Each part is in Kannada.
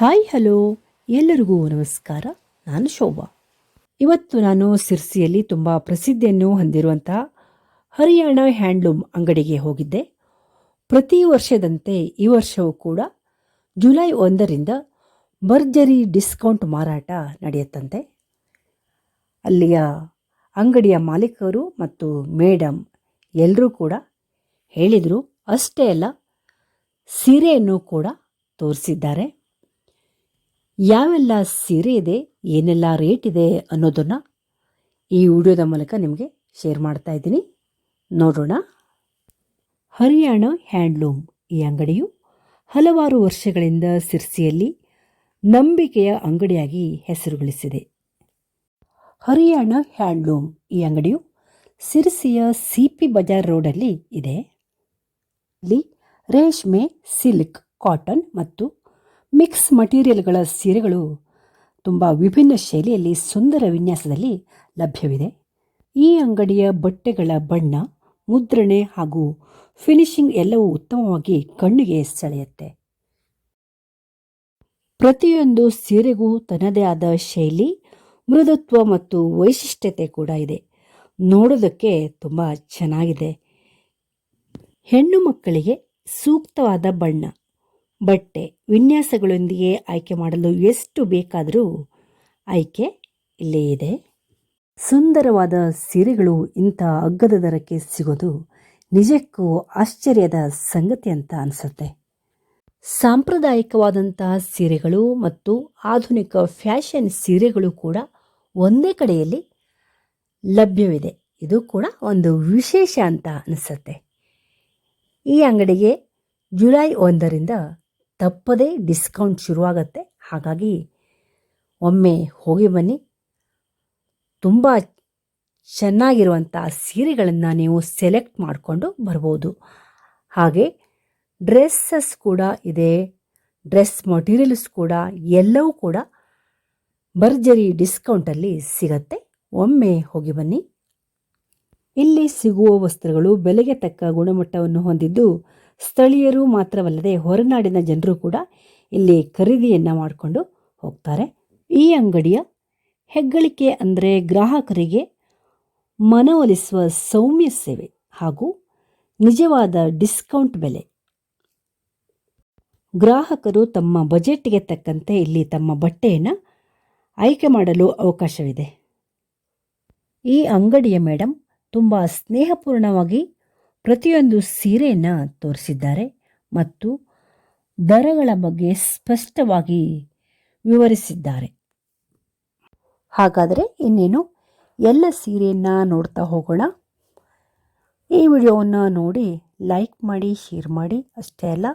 Hi, hello. ಎಲ್ಲರಿಗೂ ನಮಸ್ಕಾರ. ನಾನು ಶೋಭಾ. ಇವತ್ತು ನಾನು ಸಿರ್ಸಿಯಲ್ಲಿ ತುಂಬ ಪ್ರಸಿದ್ಧಿಯನ್ನು ಹೊಂದಿರುವಂತಹ ಹರಿಯಾಣ ಹ್ಯಾಂಡ್ಲೂಮ್ ಅಂಗಡಿಗೆ ಹೋಗಿದ್ದೆ. ಪ್ರತಿ ವರ್ಷದಂತೆ ಈ ವರ್ಷವೂ ಕೂಡ ಜುಲೈ ಒಂದರಿಂದ ಭರ್ಜರಿ ಡಿಸ್ಕೌಂಟ್ ಮಾರಾಟ ನಡೆಯುತ್ತಂತೆ. ಅಲ್ಲಿಯ ಅಂಗಡಿಯ ಮಾಲೀಕರು ಮತ್ತು ಮೇಡಮ್ ಎಲ್ಲರೂ ಕೂಡ ಹೇಳಿದರು. ಅಷ್ಟೇ ಅಲ್ಲ, ಸೀರೆಯನ್ನು ಕೂಡ ತೋರಿಸಿದ್ದಾರೆ. ಯಾವೆಲ್ಲ ಸೀರೆ ಇದೆ, ಏನೆಲ್ಲ ರೇಟ್ ಇದೆ ಅನ್ನೋದನ್ನು ಈ ವಿಡಿಯೋದ ಮೂಲಕ ನಿಮಗೆ ಶೇರ್ ಮಾಡ್ತಾ ಇದ್ದೀನಿ. ನೋಡೋಣ. ಹರಿಯಾಣ ಹ್ಯಾಂಡ್ಲೂಮ್ ಈ ಅಂಗಡಿಯು ಹಲವಾರು ವರ್ಷಗಳಿಂದ ಸಿರ್ಸಿಯಲ್ಲಿ ನಂಬಿಕೆಯ ಅಂಗಡಿಯಾಗಿ ಹೆಸರುಗಳಿಸಿದೆ. ಹರಿಯಾಣ ಹ್ಯಾಂಡ್ಲೂಮ್ ಈ ಅಂಗಡಿಯು ಸಿರ್ಸಿಯ ಸಿಪಿ ಬಜಾರ್ ರೋಡಲ್ಲಿ ಇದೆ. ಇಲ್ಲಿ ರೇಷ್ಮೆ, ಸಿಲ್ಕ್, ಕಾಟನ್ ಮತ್ತು ಮಿಕ್ಸ್ ಮಟೀರಿಯಲ್ಗಳ ಸೀರೆಗಳು ತುಂಬ ವಿಭಿನ್ನ ಶೈಲಿಯಲ್ಲಿ ಸುಂದರ ವಿನ್ಯಾಸದಲ್ಲಿ ಲಭ್ಯವಿದೆ. ಈ ಅಂಗಡಿಯ ಬಟ್ಟೆಗಳ ಬಣ್ಣ, ಮುದ್ರಣೆ ಹಾಗೂ ಫಿನಿಶಿಂಗ್ ಎಲ್ಲವೂ ಉತ್ತಮವಾಗಿ ಕಣ್ಣಿಗೆ ಸೆಳೆಯುತ್ತೆ. ಪ್ರತಿಯೊಂದು ಸೀರೆಗೂ ತನ್ನದೇ ಆದ ಶೈಲಿ, ಮೃದುತ್ವ ಮತ್ತು ವೈಶಿಷ್ಟ್ಯತೆ ಕೂಡ ಇದೆ. ನೋಡೋದಕ್ಕೆ ತುಂಬ ಚೆನ್ನಾಗಿದೆ. ಹೆಣ್ಣು ಮಕ್ಕಳಿಗೆ ಸೂಕ್ತವಾದ ಬಣ್ಣ. ಬಟ್ಟೆ ವಿನ್ಯಾಸಗಳೊಂದಿಗೆ ಆಯ್ಕೆ ಮಾಡಲು ಎಷ್ಟು ಬೇಕಾದರೂ ಆಯ್ಕೆ ಇಲ್ಲೇ ಇದೆ. ಸುಂದರವಾದ ಸೀರೆಗಳು ಇಂಥ ಅಗ್ಗದ ದರಕ್ಕೆ ಸಿಗೋದು ನಿಜಕ್ಕೂ ಆಶ್ಚರ್ಯದ ಸಂಗತಿ ಅಂತ ಅನಿಸುತ್ತೆ. ಸಾಂಪ್ರದಾಯಿಕವಾದಂತಹ ಸೀರೆಗಳು ಮತ್ತು ಆಧುನಿಕ ಫ್ಯಾಷನ್ ಸೀರೆಗಳು ಕೂಡ ಒಂದೇ ಕಡೆಯಲ್ಲಿ ಲಭ್ಯವಿದೆ. ಇದು ಕೂಡ ಒಂದು ವಿಶೇಷ ಅಂತ ಅನಿಸುತ್ತೆ. ಈ ಅಂಗಡಿಗೆ ಜುಲೈ ಒಂದರಿಂದ ತಪ್ಪದೇ ಡಿಸ್ಕೌಂಟ್ ಶುರುವಾಗತ್ತೆ. ಹಾಗಾಗಿ ಒಮ್ಮೆ ಹೋಗಿ ಬನ್ನಿ. ತುಂಬ ಚೆನ್ನಾಗಿರುವಂಥ ಸೀರೆಗಳನ್ನು ನೀವು ಸೆಲೆಕ್ಟ್ ಮಾಡಿಕೊಂಡು ಬರ್ಬೋದು. ಹಾಗೆ ಡ್ರೆಸ್ಸಸ್ ಕೂಡ ಇದೆ. ಡ್ರೆಸ್ ಮಟೀರಿಯಲ್ಸ್ ಕೂಡ ಎಲ್ಲವೂ ಕೂಡ ಭರ್ಜರಿ ಡಿಸ್ಕೌಂಟಲ್ಲಿ ಸಿಗತ್ತೆ. ಒಮ್ಮೆ ಹೋಗಿ ಬನ್ನಿ. ಇಲ್ಲಿ ಸಿಗುವ ವಸ್ತ್ರಗಳು ಬೆಲೆಗೆ ತಕ್ಕ ಗುಣಮಟ್ಟವನ್ನು ಹೊಂದಿದ್ದು ಸ್ಥಳೀಯರು ಮಾತ್ರವಲ್ಲದೆ ಹೊರನಾಡಿನ ಜನರು ಕೂಡ ಇಲ್ಲಿ ಖರೀದಿಯನ್ನು ಮಾಡಿಕೊಂಡು ಹೋಗ್ತಾರೆ. ಈ ಅಂಗಡಿಯ ಹೆಗ್ಗಳಿಕೆ ಅಂದರೆ ಗ್ರಾಹಕರಿಗೆ ಮನವೊಲಿಸುವ ಸೌಮ್ಯ ಸೇವೆ ಹಾಗೂ ನಿಜವಾದ ಡಿಸ್ಕೌಂಟ್ ಬೆಲೆ. ಗ್ರಾಹಕರು ತಮ್ಮ ಬಜೆಟ್ಗೆ ತಕ್ಕಂತೆ ಇಲ್ಲಿ ತಮ್ಮ ಬಟ್ಟೆಯನ್ನು ಆಯ್ಕೆ ಮಾಡಲು ಅವಕಾಶವಿದೆ. ಈ ಅಂಗಡಿಯ ಮೇಡಮ್ ತುಂಬ ಸ್ನೇಹಪೂರ್ಣವಾಗಿ ಪ್ರತಿಯೊಂದು ಸೀರೆಯನ್ನು ತೋರಿಸಿದ್ದಾರೆ ಮತ್ತು ದರಗಳ ಬಗ್ಗೆ ಸ್ಪಷ್ಟವಾಗಿ ವಿವರಿಸಿದ್ದಾರೆ. ಹಾಗಾದರೆ ಇನ್ನೇನು? ಎಲ್ಲ ಸೀರೆಯನ್ನು ನೋಡ್ತಾ ಹೋಗೋಣ. ಈ ವಿಡಿಯೋವನ್ನು ನೋಡಿ, ಲೈಕ್ ಮಾಡಿ, ಶೇರ್ ಮಾಡಿ, ಅಷ್ಟೇ ಅಲ್ಲ,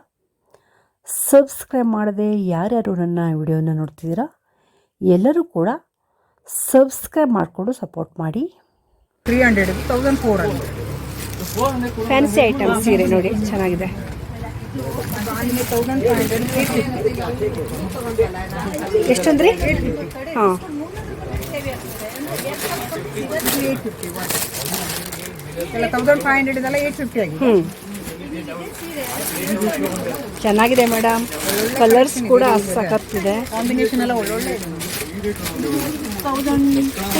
ಸಬ್ಸ್ಕ್ರೈಬ್ ಮಾಡದೆ ಯಾರ್ಯಾರು ನನ್ನ ವಿಡಿಯೋನ ನೋಡ್ತಿದ್ದೀರಾ, ಎಲ್ಲರೂ ಕೂಡ ಸಬ್ಸ್ಕ್ರೈಬ್ ಮಾಡಿಕೊಂಡು ಸಪೋರ್ಟ್ ಮಾಡಿ. Three hundred thousand four hundred fancy item ಸೀರೆ ನೋಡಿ ಚೆನ್ನಾಗಿದೆ. ಎಷ್ಟೊಂದ್ರಿ? ಹಾಂ. ಹ್ಞೂ ಚೆನ್ನಾಗಿದೆ ಮೇಡಮ್ ಕಲರ್ಸ್ ಕೂಡ ಸಖತ್ತಿದೆ.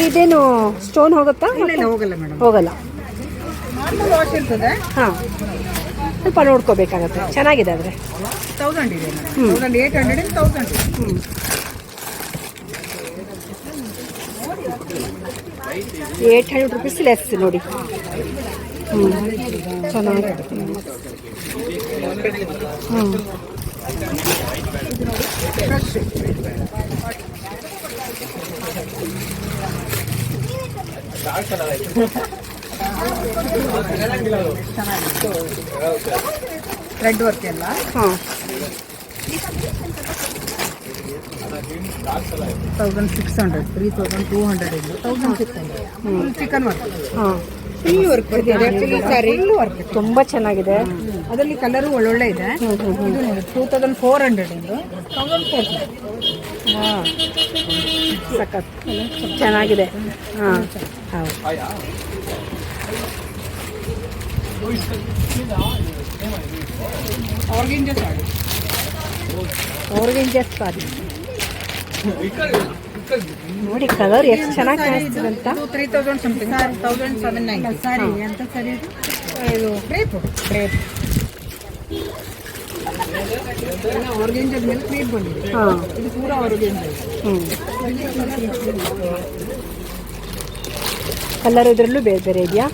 ಇದೇನು ಸ್ಟೋನ್ ಹೋಗುತ್ತಾ? ಹೋಗಲ್ಲ ಹೋಗಲ್ಲ. ಹಾಂ. ಸ್ವಲ್ಪ ನೋಡ್ಕೋಬೇಕಾಗತ್ತೆ. ಚೆನ್ನಾಗಿದೆ ಆದರೆ. ತೌಸಂಡ್ ಇದೆ ತೌಸಂಡ್ ಏಟ್ ಹಂಡ್ರೆಡ್ ತೌಸಂಡ್ ಹ್ಞೂ ಏಯ್ಟ್ ಹಂಡ್ರೆಡ್ ರುಪೀಸ್ ಲೆಸ್ ನೋಡಿ. ಹ್ಞೂ ಚೆನ್ನಾಗಿ ಹ್ಞೂ ಫ್ರೆಶ್ ರೆಡ್ ವರ್ಕ್ ಎಲ್ಲ? ಹಾಂ. Thousand six hundred three thousand two hundred ಇದೆ. Thousand six hundred chikan work ಹಾಂ. ವರ್ಕ್ ಬರ್ತಿದೆ ವರ್ಕ್ ತುಂಬ ಚೆನ್ನಾಗಿದೆ. ಅದರಲ್ಲಿ ಕಲರು ಒಳ್ಳೊಳ್ಳೆ ಇದೆ. ಇದು ನೋಡಿ ಟೂ ತೌಸಂಡ್ ಫೋರ್ ಹಂಡ್ರೆಡ್ ಇಂದು. ತೌಸಂಡ್ ಫೋರ್ ಹಾಂ. ಸಖತ್. ಚೆನ್ನಾಗಿದೆ. ಹಾಂ. ಹೌದು. ಆರ್ಗೆಂಜ ಸಾಡಿ ಆರ್ಗೆಂಜಸ್ ಸಾರಿ ನೋಡಿ ಕಲರ್ ಎಷ್ಟು ಚೆನ್ನಾಗಿ ಕಾಣಿಸ್ತದೆ ಅಂತ? Three thousand something thousand seven nine ಸಾರಿ ಅಂತ ಸರಿ ಇದು ಕ್ರೇಪ್ ಕ್ರೇಪ್ ಆರ್ಗೆಂಜದ ಮೇಲೆ ಕ್ರೇಪ್ ಬಂದಿದೆ. ಹಾಂ. ಇದು ಪೂರ ಆರ್ಗೆಂಜ ಹ್ಞೂ ಕಲರ್ ಇದರಲ್ಲೂ ಬೇರೆ ಬೇರೆ ಇದೆಯಾ?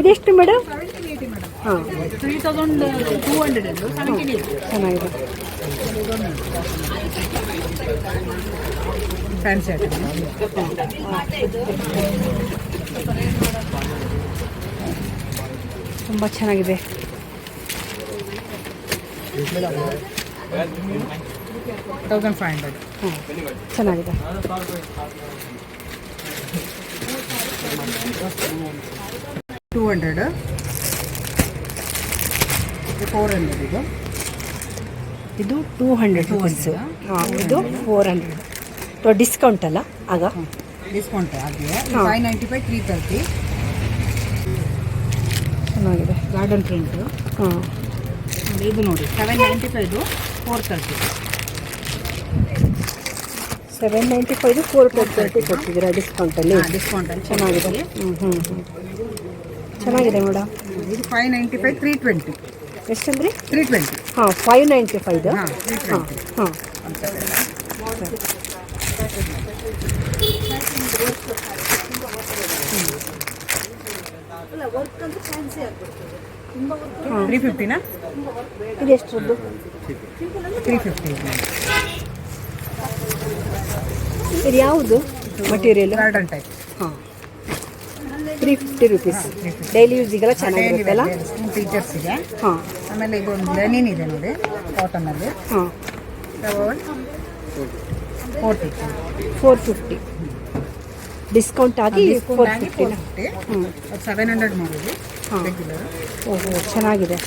ಇದೆಷ್ಟು ಮೇಡಮ್? ಹಾಂ. ತ್ರೀ ತೌಸಂಡ್ ಟೂ ಹಂಡ್ರೆಡ್ ಚೆನ್ನಾಗಿದೆ. ಫ್ಯಾನ್ಸಿ ಐಟಮ್ ತುಂಬ ಚೆನ್ನಾಗಿದೆ. ತೌಸಂಡ್ ಫೈವ್ ಹಂಡ್ರೆಡ್ ಹಾಂ. ಚೆನ್ನಾಗಿದೆ. ಟೂ ಹಂಡ್ರೆಡ್ ಫೋರ್ ಹಂಡ್ರೆಡ್ ಇದು. ಇದು ಟೂ ಹಂಡ್ರೆಡ್ ರುಪೀಸು ಹಾಂ ಇದು ಫೋರ್ ಹಂಡ್ರೆಡ್ ಡಿಸ್ಕೌಂಟ್ ಅಲ್ಲ? ಆಗ? ಡಿಸ್ಕೌಂಟ್ ಆಗಿದೆ. ಹಾ. Five ninety five three thirty ಚೆನ್ನಾಗಿದೆ. ಗಾರ್ಡನ್ ಪ್ರಿಂಟ್ ಹಾಂ. ಇದು ನೋಡಿ seven ninety ಫೈವ್ದು four thirty seven ninety five four twenty ಕೊಡ್ತಿದ್ದೀರಾ ಡಿಸ್ಕೌಂಟಲ್ಲಿ ಡಿಸ್ಕೌಂಟ್ ಚೆನ್ನಾಗಿದೆ. ಹ್ಞೂ ಹ್ಞೂ ಹ್ಞೂ ಚೆನ್ನಾಗಿದೆ ಮೇಡಮ್. ಇದು five ninety five three twenty ಎಷ್ಟಂದ್ರಿ? Three twenty ಹಾಂ ಫೈವ್ ನೈಂಟಿ ಫೈವ್ ಹಾಂ ಹಾಂ ತ್ರೀ ಫಿಫ್ಟಿನಾ ಇದೆಷ್ಟರದ್ದು ತ್ರೀ ಫಿಫ್ಟಿ ಇದು ಯಾವುದು? ಮಟೀರಿಯಲ್ ಗಾರ್ಡನ್ ಟೈಪ್ ಹಾಂ. ತ್ರೀ ಫಿಫ್ಟಿ ರುಪೀಸ್ ಡೈಲಿ ಯೂಸಿಗೆಲ್ಲ ಚೆನ್ನಾಗಿರುತ್ತಲ್ಲ ಟೀಚರ್ಸಿಗೆ ಹಾಂ. ಆಮೇಲೆ ಇದೊಂದು ಲೆನಿನ್ ಇದೆ ನೋಡಿ ಕಾಟನಲ್ಲಿ ಹಾಂ. ಫೋರ್ಟಿ ಫೋರ್ ಫಿಫ್ಟಿ ಡಿಸ್ಕೌಂಟ್ ಆಗಿ ಫೋರ್ ಆಗಿ ಫಿಫ್ಟಿ ಫೋರ್ ಫಿಫ್ಟಿ ಹ್ಞೂ ಸೆವೆನ್ ಹಂಡ್ರೆಡ್ ಮಾಡಿದ್ವಿ ಹಾಂ. ಓಹೋ ಚೆನ್ನಾಗಿದೆ.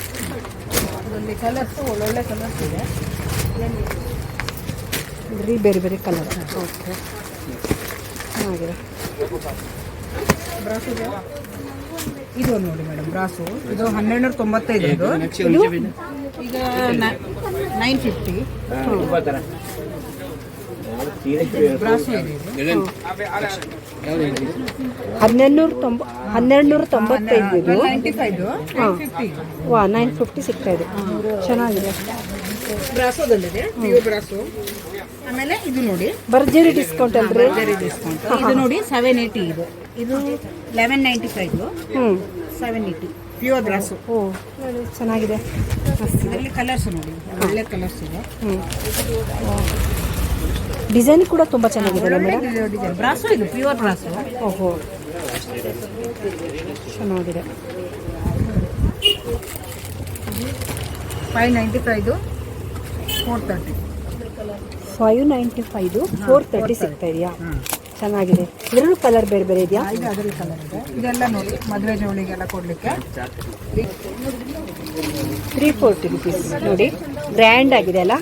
ಕಲರ್ಸು ಒಳ್ಳೊಳ್ಳೆ ಕಲರ್ಸ್ ಇದೆ. ಇದ್ರಲ್ಲಿ ಬೇರೆ ಬೇರೆ ಕಲರ್. ಓಕೆ. ಚೆನ್ನಾಗಿದೆ. ಬ್ರಾಸ್ ಇದೆ ಒಂದು ನೋಡಿ ಮೇಡಮ್ ಬ್ರಾಸು. ಇದು ಹನ್ನೆರಡು ನೂರ ತೊಂಬತ್ತೈದು ಇದು ಈಗ ನೈನ್ ಫಿಫ್ಟಿ. ಹನ್ನೆರಡು ನೂರ ತೊಂಬ ಹನ್ನೆರಡು ನೂರ ತೊಂಬತ್ತೈದು ಇದು. ವಾ ನೈನ್ ಫಿಫ್ಟಿ ಸಿಗ್ತಾ ಇದೆ. ಚೆನ್ನಾಗಿದೆ. ಬ್ರಾಸೋದಲ್ಲಿದೆ ಬ್ರಾಸು. ಆಮೇಲೆ ಇದು ನೋಡಿ. ಭರ್ಜರಿ ಡಿಸ್ಕೌಂಟ್ ಅಲ್ರಿ? ಡಿಸ್ಕೌಂಟ್ ಇದು ನೋಡಿ ಸೆವೆನ್ ಏಯ್ಟಿ ಇದು. ಇದು ಲೆವೆನ್ ನೈಂಟಿ ಫೈವ್ ಹ್ಞೂ ಸೆವೆನ್ ಏಯ್ಟಿ ಪ್ಯೂರ್ ಗ್ರಾಸು ಓ ಚೆನ್ನಾಗಿದೆ. ಇದರಲ್ಲಿ ಕಲರ್ಸ್ ನೋಡಿ. ಒಳ್ಳೆ ಕಲರ್ಸ್ ಇದೆ. ಹ್ಞೂ ಡಿಸೈನ್ ಕೂಡ ತುಂಬ ಚೆನ್ನಾಗಿದೆ ಮೇಡಮ್ ಡಿಸೈನ್ ಬ್ರಾಸು ಇದು ಪ್ಯೂರ್ ಬ್ರಾಸು ಓಹೋ. ಚೆನ್ನಾಗಿದೆ. ಫೈವ್ ನೈಂಟಿ ಫೈವ್ದು ಫೋರ್ ತರ್ಟಿ ಫೈವ್ ನೈಂಟಿ ಫೈದು ಫೋರ್ ತರ್ಟಿ ಸಿಗ್ತಾ ಇದೆಯಾ? ಚೆನ್ನಾಗಿದೆ. ಇದರಲ್ಲೂ ಕಲರ್ ಬೇರೆ ಬೇರೆ ಇದೆಯಾ? ಇದು ಅದರಲ್ಲಿ ಕಲರ್ ಇದೆ. ಇದೆಲ್ಲ ನೋಡಿ ಮದುವೆ ಜವಳಿಗೆಲ್ಲ ಕೊಡಲಿಕ್ಕೆ. ತ್ರೀ ಫೋರ್ಟಿ ರುಪೀಸ್ ನೋಡಿ. ಗ್ರ್ಯಾಂಡ್ ಆಗಿದೆ ಅಲ್ಲ?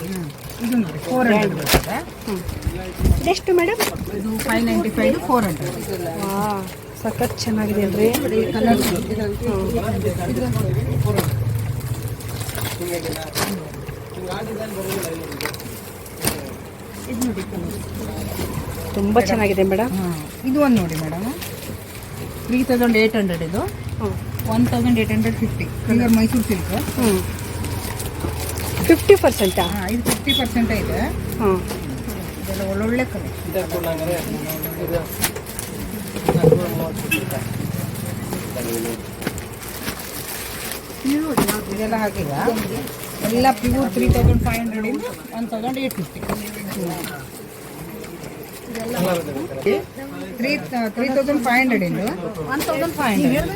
ಇದು ನೋಡಿ ಫೋರ್ ಹಂಡ್ರೆಡ್ ಬರ್ತದೆ ಇದೆಷ್ಟು ಮೇಡಮ್ ಇದು five ninety five four hundred ಹಾಂ ಸಖತ್ ಚೆನ್ನಾಗಿದೆ ಅಲ್ರಿ. ಕಲರ್ಸ್ ಇದು ನೋಡಿ ತುಂಬ ಚೆನ್ನಾಗಿದೆ ಮೇಡಮ್. ಹಾಂ ಇದು ಒಂದು ನೋಡಿ madam. Three thousand eight hundred ಇದು. One thousand eight hundred fifty colour Mysore silk ಹ್ಞೂ ಫಿಫ್ಟಿ ಪರ್ಸೆಂಟಾ ಹಾಂ ಇದು ಫಿಫ್ಟಿ ಪರ್ಸೆಂಟ್ ಇದೆ. ಹಾಂ. ಇದೆಲ್ಲ ಒಳ್ಳೊಳ್ಳೆ ಕಲರ್ ಇದೆಲ್ಲ ಹಾಕಿದ ಎಲ್ಲ pure three thousand five hundred one thousand eight fifty three three thousand five hundred ಇಂದು. ಒನ್ ತೌಸಂಡ್ ಫೈವ್ ಹಂಡ್ರೆಡ್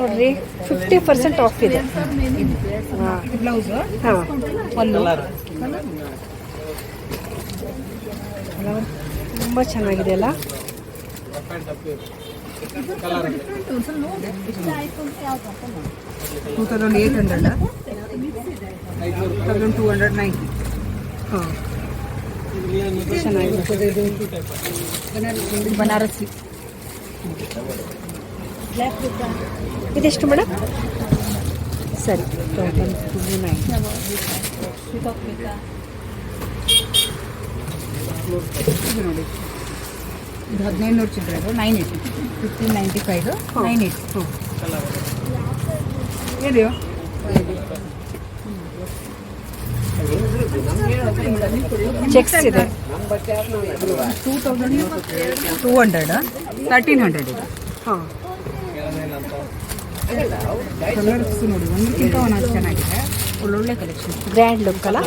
ನೋಡ್ರಿ ಫಿಫ್ಟಿ ಪರ್ಸೆಂಟ್ ಆಫ್ ಇದೆ. ಬ್ಲೌಸ್ ಪಲ್ಲು ತುಂಬ ಚೆನ್ನಾಗಿದೆ ಅಲ್ಲ? Two thousand eight hundred thousand two hundred ninety ಹಾಂ ಚೆನ್ನಾಗಿದೆ ಇದು ಬನಾರಸಿ ಇದೆಷ್ಟು ಮೇಡಮ್? ಸರಿ ಇದು ನೋಡಿ ಇದು ಹದಿನೈದು ನೂರು ಅದು nine eighty fifteen ninety five nine eighty ಇದೆಯೋ? ಚೆಕ್ಸ್ ಇದೆ. Two thousand two hundred thirteen hundred ಇದೆ. ಹಾಂ. ಕಲರ್ಸ್ ನೋಡಿ ಒಂದಕ್ಕಿಂತ ಒಂದು ಚೆನ್ನಾಗಿದೆ. ಒಳ್ಳೊಳ್ಳೆ ಕಲೆಕ್ಷನ್ ಗ್ರ್ಯಾಂಡ್ ಲುಕ್ ಅಲ್ಲ?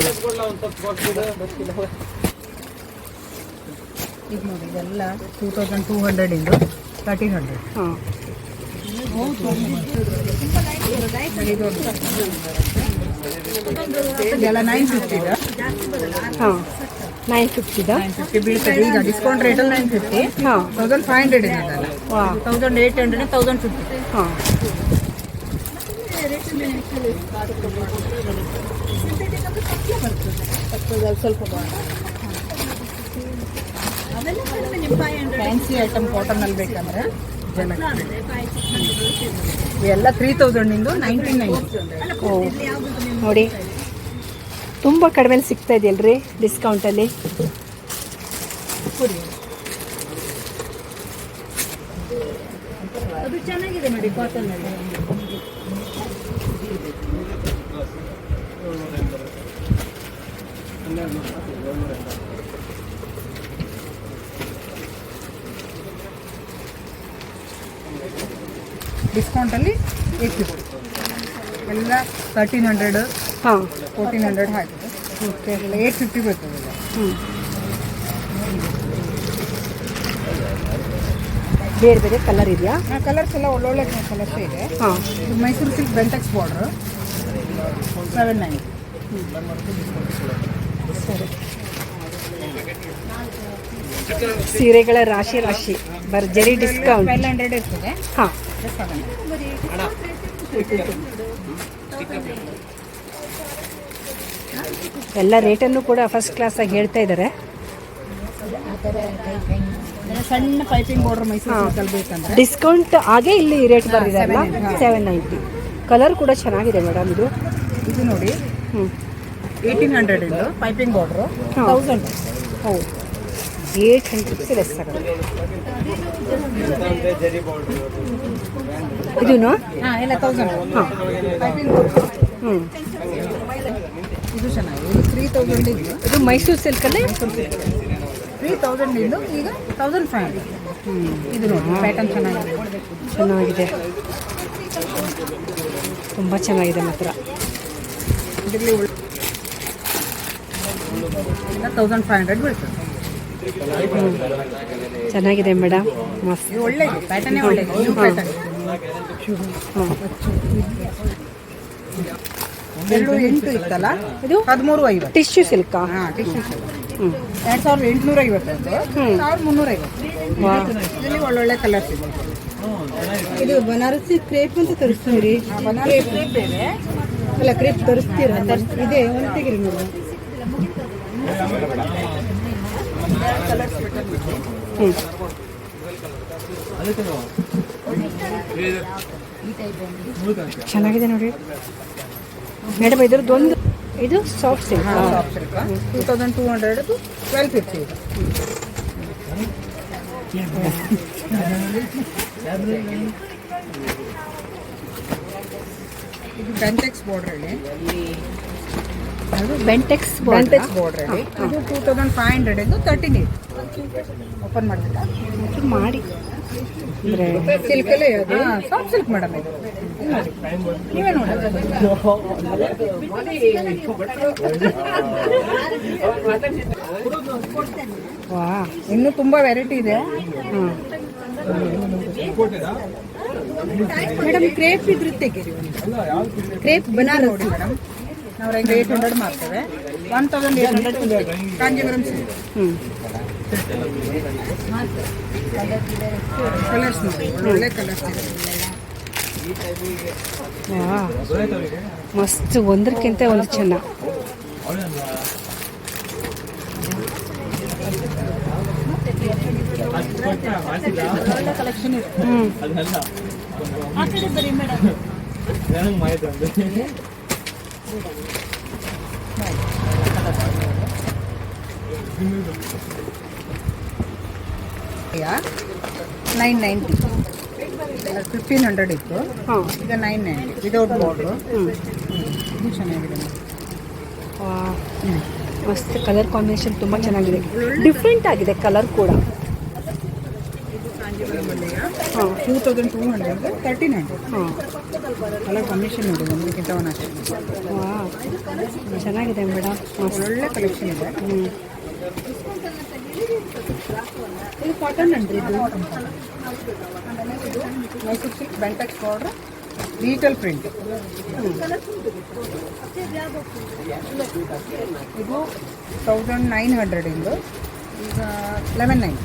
ಈಗ ನೋಡಿ ಇದೆಲ್ಲ ಟೂ ತೌಸಂಡ್ ಟೂ ಹಂಡ್ರೆಡ್ ಇಂದು ತರ್ಟೀನ್ ಹಂಡ್ರೆಡ್ ಹಾಂ. ಇದೆಲ್ಲ ನೈನ್ ಫಿಫ್ಟಿ ಇದೆ ಹಾಂ ನೈನ್ ಫಿಫ್ಟಿದ ನೈನ್ ಫಿಫ್ಟಿ ಬೀಳ್ತದೆ. ಈಗ ಡಿಸ್ಕೌಂಟ್ ರೇಟಲ್ಲಿ ನೈನ್ ಫಿಫ್ಟಿ ಹಾಂ. ತೌಸಂಡ್ ಫೈವ್ ಹಂಡ್ರೆಡ್ ಇದೆ ಅದೆಲ್ಲ. Thousand eight hundred thousand fifty ಹಾಂ. ಸ್ವಲ್ಪ ಫ್ಯಾನ್ಸಿ ಐಟಮ್ ಕಾಟನಲ್ಲಿ ಬೇಕಂದ್ರೆ ಎಲ್ಲ ತ್ರೀ ತೌಸಂಡಿಂದು ನೈನ್ಟೀನ್ ನೈನ್ಟಿ ಓ. ನೋಡಿ. ತುಂಬ ಕಡಿಮೆಲಿ ಸಿಗ್ತಾ ಇದೆಯಲ್ರಿ ಡಿಸ್ಕೌಂಟಲ್ಲಿ ಚೆನ್ನಾಗಿದೆ ನೋಡಿ ಡಿಸ್ಕೌಂಟಲ್ಲಿ ಫಿಫ್ಟಿ ಎಲ್ಲ ತರ್ಟೀನ್ ಹಂಡ್ರೆಡ್ ಹಾಂ. ಫೋರ್ಟೀನ್ ಹಂಡ್ರೆಡ್ ಹಾಕಿದೆ ಓಕೆ ಏಟ್ ಫಿಫ್ಟಿ ಬರ್ತದೆ ಈಗ. ಹ್ಞೂ ಬೇರೆ ಬೇರೆ ಕಲರ್ ಇದೆಯಾ? ಆ ಕಲರ್ಸ್ ಎಲ್ಲ ಒಳ್ಳೊಳ್ಳೆ ಕಲರ್ಸ್ ಇದೆ. ಹಾಂ. ಇದು Mysore silk Bentex border seven nine ಸರಿ. ಸೀರೆಗಳ ರಾಶಿ ರಾಶಿ. ಭರ್ಜರಿ ಡಿಸ್ಕೌಂಟ್ ಟ್ವೆಲ್ ಹಂಡ್ರೆಡ್ ಇರ್ತದೆ. ಹಾಂ. ಸೆವೆನ್ ಎಲ್ಲ ರೇಟನ್ನು ಕೂಡ ಫಸ್ಟ್ ಕ್ಲಾಸಾಗಿ ಹೇಳ್ತಾ ಇದ್ದಾರೆ. ಸಣ್ಣ ಪೈಪಿಂಗ್ ಬಾರ್ಡರ್ ಮೈಸೂರು ಬೇಕಂದ್ರೆ. ಡಿಸ್ಕೌಂಟ್ ಹಾಗೆ ಇಲ್ಲಿ ರೇಟ್ ಬಂದಿದೆ ಸೆವೆನ್ ನೈಂಟಿ ಕಲರ್ ಕೂಡ ಚೆನ್ನಾಗಿದೆ ಮೇಡಮ್ ಇದು. ಇದು ನೋಡಿ. ಹ್ಞೂ ಏಯ್ಟೀನ್ ಹಂಡ್ರೆಡ್ ಇಂದು ಪೈಪಿಂಗ್ ಬಾರ್ಡ್ರು. ತೌಸಂಡ್ ಹೌದು. ಏಯ್ಟ್ ಹಂಡ್ರೆಡ್ಸ್ ಲೆಸ್ ಆಗುತ್ತೆ ಹಾಂ ಎಲ್ಲ ತೌಸಂಡ್ ಹಾಂ. ಪೈಪಿಂಗ್ ಬಾರ್ಡ್ರು ಹ್ಞೂ ಇದು ಚೆನ್ನಾಗಿದೆ. ಇದು ತ್ರೀ ತೌಸಂಡ್ ಇದು ಮೈಸೂರು ಸಿಲ್ಕಲ್ಲಿ? ತ್ರೀ ತೌಸಂಡ್ ಇಂದು ಈಗ ತೌಸಂಡ್ ಫೈವ್ ಹಂಡ್ರೆಡ್ ಇದು ನೋಡಿ ಪ್ಯಾಟರ್ನ್ ಚೆನ್ನಾಗಿದೆ. ಚೆನ್ನಾಗಿದೆ. ತುಂಬ ಚೆನ್ನಾಗಿದೆ ಮಾತ್ರ. ಇದರಲ್ಲಿ ಒಳ್ಳೆ ಎಲ್ಲ ತೌಸಂಡ್ ಫೈವ್ ಹಂಡ್ರೆಡ್ ಬೀಳ್ತದೆ. ಚೆನ್ನಾಗಿದೆ ಮೇಡಮ್. ಮಸ್ತ್ ಒಳ್ಳೆ ಎರಡು ಎಂಟು ಇತ್ತಲ್ಲ ಇದು ಹದಿಮೂರು ಐವತ್ತು ಟಿಶ್ಯೂ ಸಿಲ್ಕ್ ಹಾಂ ಟಿಶ್ಯೂ ಹ್ಞೂ ಎರಡು ಸಾವಿರದ ಎಂಟುನೂರ ಐವತ್ತೊಂದು ಹ್ಮ್. ಸಾವಿರದ ಮುನ್ನೂರ ಐವತ್ತು ಇದರಲ್ಲಿ ಒಳ್ಳೊಳ್ಳೆ ಕಲರ್ಸ್ ಇದೆ. ಇದು ಬನಾರಸಿ ಕ್ರೇಪ್ ಅಂತ ತರಿಸ್ತೀವಿ ಬನಾರಸಿ ಕ್ರೇಪ್ ಇದೆ. ಅಲ್ಲ ಕ್ರೇಪ್ ತರಿಸ್ತೀರ? ಇದೆ ಒಂದು ತೆಗಿರಿ ಚೆನ್ನಾಗಿದೆ ನೋಡಿ. ಮೇಡಮ್ ಇದ್ರದ್ದು ಒಂದು ಇದು soft silk two thousand two hundred twelve fifty ಇದೆ. ಬೆಂಟೆಕ್ಸ್ ಬಾರ್ಡ್ರಲ್ಲಿ ಅದು ಬೆಂಟೆಕ್ಸ್ ಬೆಂಟೆಕ್ಸ್ ಬಾರ್ಡರ್ ಹೇಳಿ ಇದು ಟೂ ತೌಸಂಡ್ ಫೈವ್ ಹಂಡ್ರೆಡ್ ಇದು ತರ್ಟೀನ್ ಏಟ್ ಓಪನ್ ಮಾಡ್ತೀರಾ ಮಾಡಿ. ಅಂದರೆ ಸಿಲ್ಕಲ್ಲೇ ಅದು? ಸಾಫ್ಟ್ ಸಿಲ್ಕ್ ಮೇಡಮ್ ಇದು. ನೀವೇ ನೋಡಿ ವಾ ಇನ್ನೂ ತುಂಬಾ ವೆರೈಟಿ ಇದೆ. ಹಾಂ. ಮೇಡಮ್ ಕ್ರೇಪ್ ಇದ್ರೆ ತೆಗೀರಿ ಕ್ರೇಪ್ ಬನಾರಸ್ ನೋಡಿ ಮೇಡಮ್ ನಾವು ಈಗ ಏಟ್ ಹಂಡ್ರೆಡ್ ಮಾಡ್ತೇವೆ one thousand eight hundred Kanjeevaram colours ನೋಡಿ ಒಳ್ಳೆ ಕಲರ್ಸ್ ಮಸ್ತ್ ಒಂದಕ್ಕಿಂತ ಒಂದು ಚೆನ್ನ ಕಲೆಕ್ಷನ್ ಇದೆ ಹ್ಞೂ ನೈನ್ ನೈಂಟಿ. ಫಿಫ್ಟೀನ್ ಹಂಡ್ರೆಡ್ ಇತ್ತು. ಹಾಂ. ಈಗ ನೈನ್ ನೈಂಟಿ. ವಿದೌಟ್ ಬಾರ್ಡ್ರು ಇದು ಚೆನ್ನಾಗಿದೆ ಮಸ್ತ್ ಕಲರ್ ಕಾಂಬಿನೇಷನ್ ತುಂಬ ಚೆನ್ನಾಗಿದೆ. ಡಿಫ್ರೆಂಟ್ ಆಗಿದೆ ಕಲರ್ ಕೂಡ. ಹಾಂ. Two thousand two hundred thirteen hundred ಹಾಂ. ಕಲರ್ ಕಾಂಬಿನೇಷನ್ ನೋಡಿ ಒಂದಕ್ಕಿಂತ ಒಂದು ಅಷ್ಟೇ. ಚೆನ್ನಾಗಿದೆ ಮೇಡಮ್ ಒಳ್ಳೆ ಕಲೆಕ್ಷನ್ ಇದೆ. ಹ್ಞೂ ಇದು ಕಾಟನ್ ಅಂಡ್ರಿ ಇದು? ಮೈಸೂರು ಸಿಲ್ಕ್ ಪ್ರಿಂಟ್ ಇದು ತೌಸಂಡ್ ನೈನ್ ಹಂಡ್ರೆಡ್ ಇಂದು. ಈಗ ಲೆವೆನ್ ನೈನ್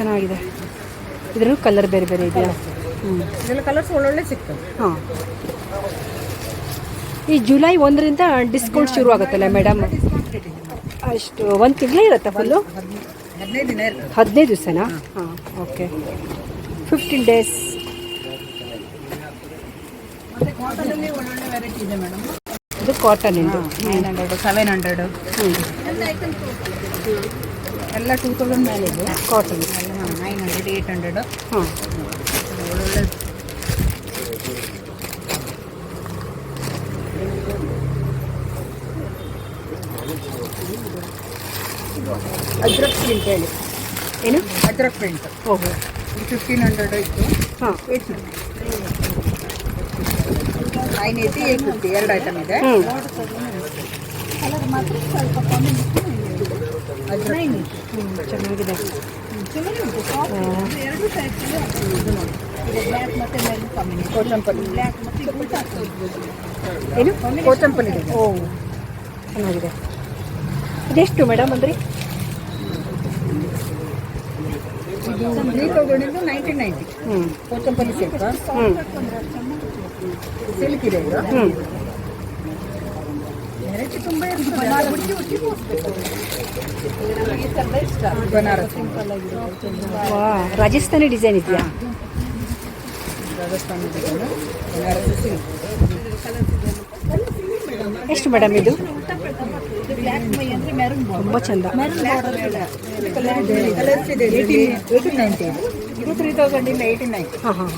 ಚೆನ್ನಾಗಿದೆ. ಇದ್ರೂ ಕಲರ್ ಬೇರೆ ಬೇರೆ ಇದೆಯಾ? ಹ್ಞೂ ಕಲರ್ಸ್ ಒಳ್ಳೊಳ್ಳೆ ಸಿಗ್ತವೆ. ಹಾಂ. ಈ ಜುಲೈ ಒಂದರಿಂದ ಡಿಸ್ಕೌಂಟ್ ಶುರು ಆಗುತ್ತಲ್ಲ ಮೇಡಮ್ ಅಷ್ಟು ಒಂದು ತಿಂಗಳೇ ಇರುತ್ತಾ ಫುಲ್ಲು ಹದಿನೈದು ದಿವಸನಾ? ಹಾಂ ಓಕೆ ಫಿಫ್ಟೀನ್ ಡೇಸ್ ಇದು ಕಾಟನ್ ಇಂದು ನೈನ್ ಹಂಡ್ರೆಡ್ ಸೆವೆನ್ ಹಂಡ್ರೆಡ್ ಹ್ಞೂ ಎಲ್ಲ ಟೂ ತೌಸಂಡ್ ಮೇಲೆ ಇದೆ. Cotton nine hundred eight hundred ಹಾಂ. ಒಳ್ಳೊಳ್ಳೆ ಅದ್ರಕ್ ಪ್ರಿಂಟ್ ಹೇಳಿ. ಏನು? ಅದ್ರಕ್ ಪ್ರಿಂಟ್ ಓಹೋ. ಫಿಫ್ಟೀನ್ ಹಂಡ್ರೆಡ್ ಇತ್ತು ಹಾಂ. Eight nine eighty eight fifty ಎರಡು ಐಟಮ್ ಇದೆ. ಮಾತ್ರ ಸ್ವಲ್ಪ ಕಮ್ಮಿ ಹ್ಞೂ ಚೆನ್ನಾಗಿದೆ. ಎರಡು ಇದು ಇದು ಬ್ಲ್ಯಾಕ್ ಮತ್ತೆ ಮೆರೂನ್ ಕಮ್ಮಿ ಬ್ಲ್ಯಾಕ್ ಮತ್ತೆ ಏನು? ಇದೆ ಓ ಚೆನ್ನಾಗಿದೆ. ಇದೆಷ್ಟು ಮೇಡಮ್ ಅಂದ್ರಿ? ನೈನ್ಟೀನ್ ನೈಂಟಿ ಹ್ಞೂ ಕೋಚಂಪಲ್ಲಿ ಸಿಲ್ಕ್ ಸಿಲ್ಕ್ ಇದೆ ಇದು ತುಂಬ ಬನಾರಸ್ ರಾಜಸ್ಥಾನಿ ಡಿಸೈನ್ ಇದೆಯಾ? ರಾಜಸ್ಥಾನಿ ಡಿಸೈನು ಬನಾರಸ್ ಸಿಲ್ಕ್ ಎಷ್ಟು ಮೇಡಮ್ ಇದು? ತುಂಬ ಚಂದ. ಇದೆ ತ್ರೀ ತೌಸಂಡ್ ಇಂದ ಏಯ್ಟೀನ್ ನೈಂಟಿ ಹಾಂ ಹಾಂ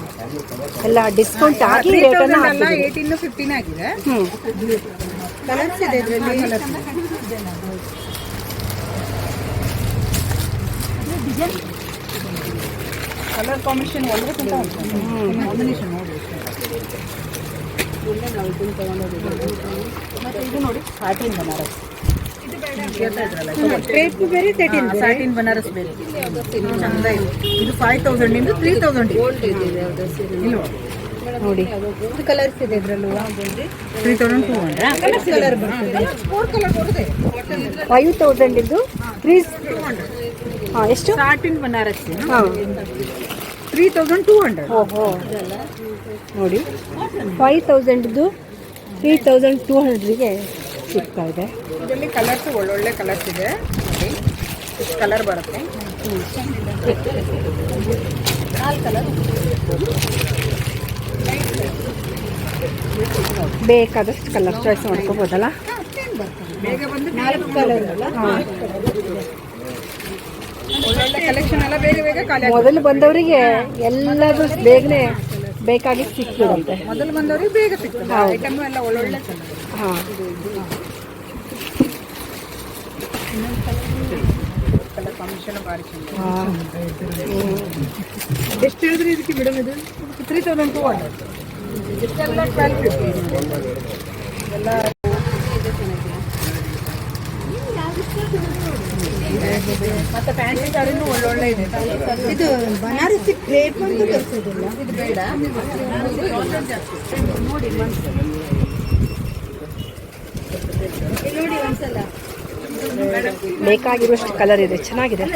ಎಲ್ಲ ಡಿಸ್ಕೌಂಟ್ ಆಗಿ ಏಯ್ಟೀನ್ ಫಿಫ್ಟೀನ್ ಆಗಿದೆ. ಕಲರ್ಸ್ ಇದೆ ಇದರಲ್ಲಿ ಕಲರ್ ಕಾಂಬಿನೇಷನ್ ಒಂದಕ್ಕಿಂತ ಕಾಂಬಿನೇಷನ್ ನೋಡಿ. ಮತ್ತೆ ಇದು ನೋಡಿ ಸಾಟಿನ್ ಬನಾರಸ್ ಕ್ರೇಪ್ ಬೇರೆ ತರ್ಟೀನ್ ಸಾಟಿನ್ ಬನಾರಸ್ ಬೇರೆ. ಚಂದ ಇದೆ. ಇದು ಫೈವ್ ತೌಸಂಡ್ ಇಂದ ತ್ರೀ ತೌಸಂಡ್ ಇಲ್ವಾ? ನೋಡಿ. ಕಲರ್ಸ್ ಇದೆ ಇದ್ರಲ್ಲೂ. Three thousand two hundred colour ಬರ್ತದೆ. ಫೋರ್ ಕಲರ್ ಬರುತ್ತೆ ಫೈವ್ ತೌಸಂಡ್ ಇದ್ದು ತ್ರೀ ಹಾಂ ಎಷ್ಟು? ಸ್ಟಾರ್ಟಿಂಗ್ ಬನಾರಸ್ ಹಾಂ. ತ್ರೀ ತೌಸಂಡ್ ಟೂ ಹಂಡ್ರೆಡ್ ಓಹೋ ನೋಡಿ. ಫೈವ್ ತೌಸಂಡ್ದು ತ್ರೀ ತೌಸಂಡ್ ಟೂ ಹಂಡ್ರೆಡ್ಗೆ ಸಿಗ್ತಾ ಇದೆ. ಇದರಲ್ಲಿ ಕಲರ್ಸ್ ಒಳ್ಳೊಳ್ಳೆ ಕಲರ್ಸ್ ಇದೆ. ಕಲರ್ ಬರುತ್ತೆ? ನಾಲ್ಕು ಕಲರ್ ಬೇಕಾದಷ್ಟು ಕಲರ್ ಚಾಯ್ಸ್ ಮಾಡ್ಕೋಬೋದಲ್ಲ. ಮೊದಲು ಬಂದವರಿಗೆ ಎಲ್ಲದೂ ಬೇಗನೆ ಬೇಕಾಗಿ ಸಿಕ್ಬಿಡುತ್ತೆ ಮೊದಲು ಬಂದವರಿಗೆ ಬೇಗ ಸಿಗ್ತದೆ. ಹಾಂ. ಎಷ್ಟು ಹೇಳಿದ್ರೆ ಇದಕ್ಕೆ ಮೇಡಮ್ ಇದು? ತ್ರೀ ತೌಸಂಡ್ ಟೂ ಹಂಡ್ರೆಡ್ ಇದೆಲ್ಲ ಟ್ವೆಲ್ ಫಿಫ್ಟಿ ಎಲ್ಲ ಮತ್ತೆ ಫ್ಯಾನ್ಸಿ ಸಾರಿನೂ ಒಳ್ಳೊಳ್ಳೆ ಇದೆ. ಇದು ಬನಾರಸಿ ಕ್ರೇಪ್ ಅಂತ ತರಿಸೋದಿಲ್ಲ. ಇದು ಬೇಡ. ನೋಡಿ ಒಂದ್ಸಲ. ಬೇಕಾಗಿರುವಷ್ಟು ಕಲರ್ ಇದೆ. ಚೆನ್ನಾಗಿದೆ.